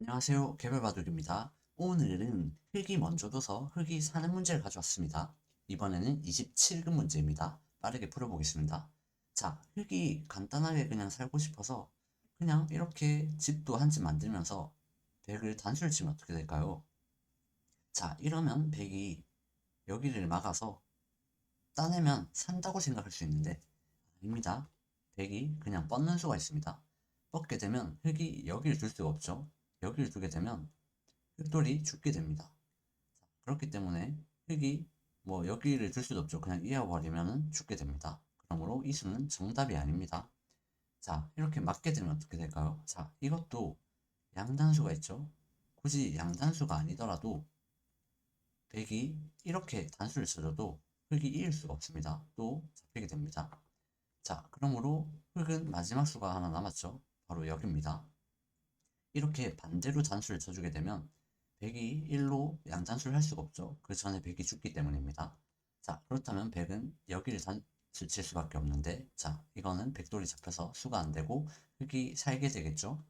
안녕하세요. 개발바둑입니다. 오늘은 흙이 먼저 둬서 흙이 사는 문제를 가져왔습니다. 이번에는 27급 문제입니다. 빠르게 풀어보겠습니다. 자, 흙이 간단하게 그냥 살고 싶어서 그냥 이렇게 집도 한 집 만들면서 벽을 단수를 치면 어떻게 될까요? 자, 이러면 벽이 여기를 막아서 따내면 산다고 생각할 수 있는데 아닙니다. 벽이 그냥 뻗는 수가 있습니다. 뻗게 되면 흙이 여기를 둘 수가 없죠. 여기를 두게 되면 흑돌이 죽게 됩니다. 자, 그렇기 때문에 흙이 뭐 여기를 둘 수도 없죠. 그냥 이어버리면 죽게 됩니다. 그러므로 이 수는 정답이 아닙니다. 자, 이렇게 맞게 되면 어떻게 될까요? 자, 이것도 양단수가 있죠. 굳이 양단수가 아니더라도 100이 이렇게 단수를 써줘도 흙이 이길 수가 없습니다. 또 잡히게 됩니다. 자, 그러므로 흙은 마지막 수가 하나 남았죠. 바로 여기입니다. 이렇게 반대로 단수를 쳐주게 되면 100이 1로 양단수를 할 수가 없죠. 그 전에 100이 죽기 때문입니다. 자, 그렇다면 100은 여기를 단수 칠 수밖에 없는데, 자, 이거는 백돌이 잡혀서 수가 안 되고 흙이 살게 되겠죠.